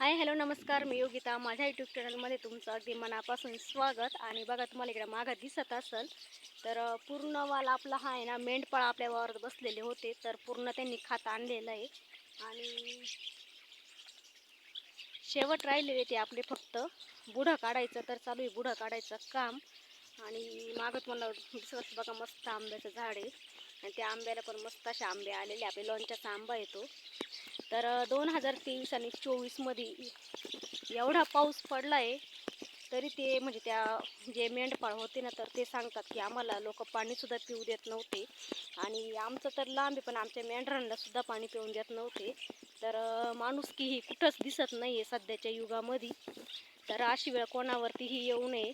Hi hello नमस्कार. मी योगिता. माझ्या YouTube चॅनलमध्ये तुमचं अगदी मनापासून स्वागत. आणि बघा तुम्हाला इकडे मागं दिसत असेल तर पूर्ण वाल आपला हा आहे ना मेंढपाळ आपल्या वावरात बसलेले होते तर पूर्ण त्यांनी खात आणलेलं आहे. आणि शेवट राहिलेले ते आपले फक्त बुढं काढायचं तर चालू आहे बुढं काढायचं काम. आणि मागं तुम्हाला दिसत बघा मस्त आंब्याचं झाड आहे. आणि त्या आंब्याला पण मस्त असे आंबे आलेले आपल्या लोणच्याचा आंबा येतो तर दोन हजार तेवीस आणि चोवीसमध्ये एवढा पाऊस पडला आहे तरी ते म्हणजे त्या जे मेंढपाळ होते ना तर ते सांगतात की आम्हाला लोक पाणीसुद्धा पिऊ देत नव्हते. आणि आमचं तर लांब आहे पण आमच्या मेंढरांनासुद्धा पाणी पिऊन देत नव्हते. तर माणूस की ही कुठंच दिसत नाही आहे सध्याच्या युगामध्ये. तर अशी वेळ कोणावरतीही येऊ नये.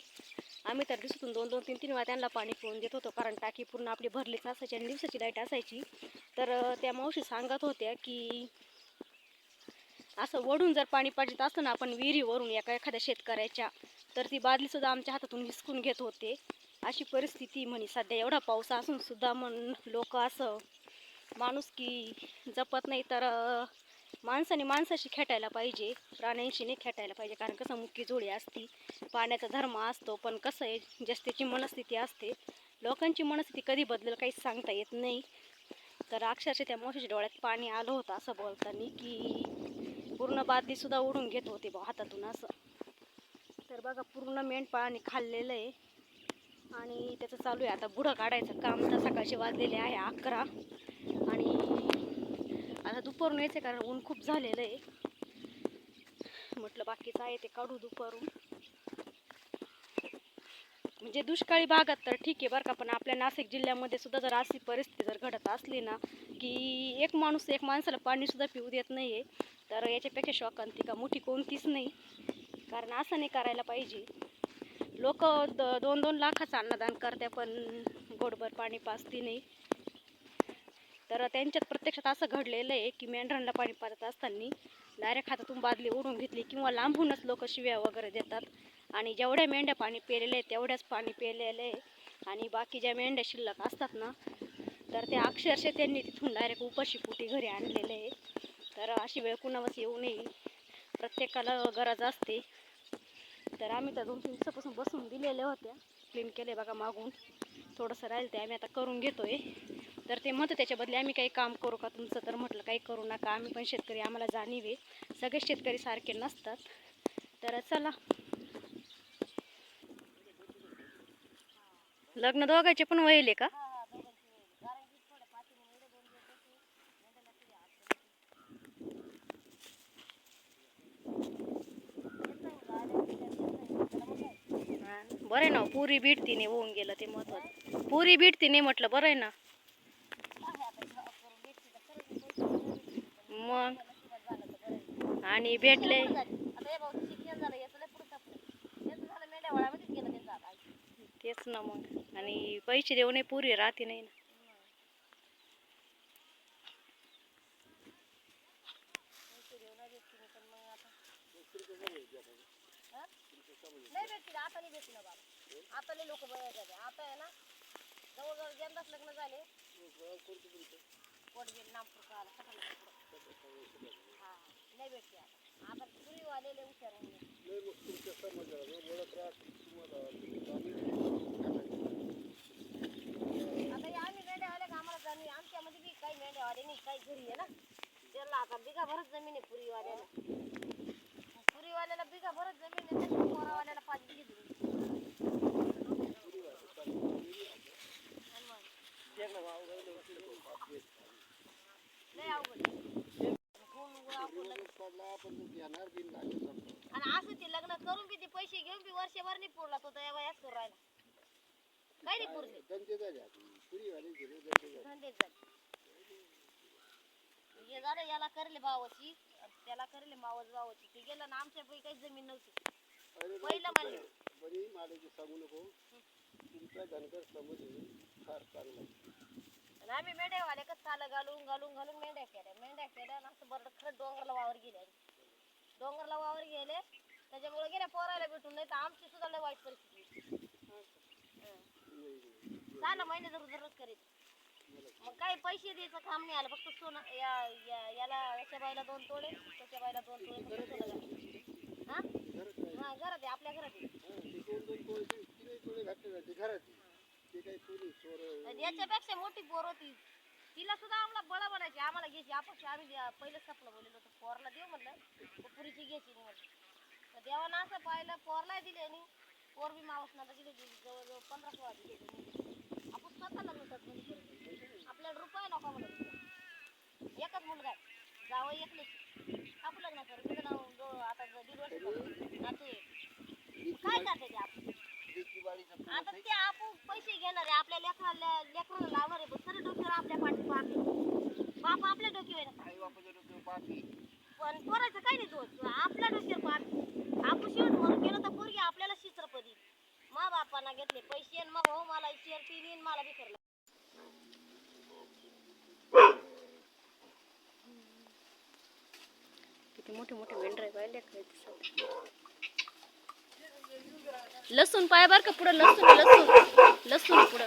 आम्ही तर दिवसातून दोन दोन तीन तीन वेळा त्यांना पाणी पिऊन देत होतो कारण टाकी पूर्ण आपली भरलीच असायची आणि दिवसाची लाइट असायची. तर त्या मावशी सांगत होत्या की असं वडून जर पाणी पाहिजे असं ना आपण विहिरीवरून एका एखाद्या शेतकऱ्याच्या तर ती बादलीसुद्धा आमच्या हातातून हिसकून घेत होते. अशी परिस्थिती म्हणे. सध्या एवढा पाऊस असून सुद्धा म्हण लोक असं माणूस की जपत नाही. तर माणसाने माणसाशी खेटायला पाहिजे. प्राण्यांशी नाही खेटायला पाहिजे. कारण कसं मुक्की जोडी असती. पाण्याचा धर्म असतो. पण कसं आहे जस मनस्थिती असते. लोकांची मनस्थिती कधी बदलेल काहीच सांगता येत नाही. तर अक्षरशः त्या मोशीच्या डोळ्यात पाणी आलं होतं असं बोलताना की पूर्ण बादलीसुद्धा ओढून घेत होते बा हातातून असं. तर बघा पूर्ण मेंढपाळाने खाल्लेलं आहे. आणि त्याचं चालू आहे. आता बुढं काढायचं काम तर सकाळचे वाजलेले आहे अकरा. आणि आता दुपारून यायचं कारण ऊन खूप झालेलं आहे. म्हटलं बाकीचं आहे ते काढू दुपारून. म्हणजे दुष्काळी भागात तर ठीक आहे बरं का पण आपल्या नाशिक जिल्ह्यामध्ये सुद्धा जर अशी परिस्थिती जर घडत असली ना की एक माणूस एक माणसाला पाणीसुद्धा पिऊ देत नाही आहे तर याच्यापेक्षा शॉकांतिका मोठी कोणतीच नाही. कारण असं नाही करायला पाहिजे. लोक द दोन दोन लाखाचं अन्नदान करते पण गोडभर पाणी पाजती नाही. तर त्यांच्यात प्रत्यक्षात असं घडलेलं आहे की मेंढरांना पाणी पाजत असताना डायरेक्ट हातातून बादली ओढून घेतली किंवा लांबूनच लोक शिव्या वगैरे देतात. आणि जेवढ्या मेंढ्या पाणी पेलेले आहे तेवढ्याच पाणी पिलेलं आहे आणि बाकी ज्या मेंढ्या शिल्लक असतात ना तर त्या अक्षरशः त्यांनी तिथून डायरेक्ट उपाशी पोटी घरी आणलेले आहे तर अशी वेळ कुणावरच येऊ नये. प्रत्येकाला गरज असते. तर आम्ही तर दोन तीन दिवसापासून बसून दिलेल्या होत्या. क्लीन केले बघा मागून. थोडंसं राहिलं ते आम्ही आता करून घेतोय. तर ते म्हणतं त्याच्या बदली आम्ही काही काम करू का तुमचं? तर म्हटलं काही करू नका. आम्ही पण शेतकरी आम्हाला जाणीव आहे. सगळे शेतकरी सारखे नसतात. तर चला. लग्न दोघायचे पण वहिले का हा, बरं आहे ना पुरी बीडतीने होऊन गेलं ते महत्वाचं. पुरी बीडतीने म्हटलं बरं आहे ना. मग? आणि भेटले. तेच ना मग. आणि पैसे देऊ पुरी राहते नाही ना. नाही भेटतील आता नाही भेटतील ना बाबा. आता लय लोक बघायला झाले. आता आहे ना जवळजवळ यंदाच लग्न झाले. वडगेर नामपूर का आला हा नाही भेटते आता. आता पूर्वी आलेले हुशार होऊन गेले. आता हे आम्ही मेंढ्यावाले का आम्हाला जाणीव आहे. आमच्यामध्ये बी काही मेंढ्यावाले नाही काही घरी आहे ना त्यांना आता बिघा भरत जमीन आहे पुरीवाल्याला पुरीवाल्याला बिघा भरत जमीन आहे त्यांच्या पोरावाल्याला पाच बिघे दिली लय अवघड आहे. कोण उगा आपण लग्न- आणि असं ते लग्न करून बी ते पैसे घेऊन बी वर्षभर नाही पुरला तो तर वयास करू राहिला. काय नाही पुरले. धंदेच झाले हे झालं याला करले भावाची त्याला करले मावस भावाची. ते गेलं ना आमच्या पैकी काही जमीन नव्हती. पहिलं म्हणले. बरी मालाची सांगू नको. तुमचा धनगर समज फार चांगला आणि आम्ही मेंढ्यावाले कसं चालं घालून घालून घालून मेंढ्या केल्या. मेंढ्या केल्या आणि असं बरं खरं डोंगरला वावर गेले. डोंगराला डोंगरला वावर गेले त्याच्यामुळे गेल्या पोरायला भेटून नाही तर आमची सुद्धा लय वाईट परिस्थिती झालं महिने जरूर जरूर करीत. मग काही पैसे द्यायचं काम नाही आलं. फक्त सोनं या या- याला याच्या बाईला दोन तोडे त्याच्या बाईला दोन तोडे फक्त सोनं घाल. हा घरात आहे. हा घरात आहे आपल्या घरात आहे. हा, ते दोन दोन तोळे ते तिने तोळे घातले जाते घरात आहे. ते काही चोरी चोर आणि याच्यापेक्षा मोठी पोर होती. तिला सुद्धा आम्हाला बळा बनायची आम्हाला घ्यायची आपण आम्ही पहिलेच सपलं बोललेलो होतो पोरला देऊ म्हणलं पुरीची घ्यायची नाही म्हणलं. देवानं असं पाहिलं पोरला दिले आणि पोर बी मावस नंतर दिले जवळजवळ पंधरा सोळा दिले आपण स्वतः लग्न करतो आपल्याला रुपये नको म्हणत एकच मुलगा आहे. जावं एकलेच आपण लग्न करू. तिचं नाव आता दीड वर्ष. नातू. काय करते ते आपण? आता ते आपण पैसे घेणार आहे आपल्या लेकराला लेकराला लावणार आहे पण सर डोक्यावर आपल्या पाठी पाहते. बाप आपल्या डोक्यावर आहे. पण पोराचं काही नाही दोष. आपल्या डोक्यावर पाहते. आपण शेवट म्हणून गेलो तर पोरगी आपल्याला चित्रपदी मा बापांना घेतले पैसे आणि मग हो मला शेअर तीन मला बी करला किती मोठे मोठे मेंढर पाहिले लसूण पाय बर का पुढं लसूण लसूण लसूण पुढं.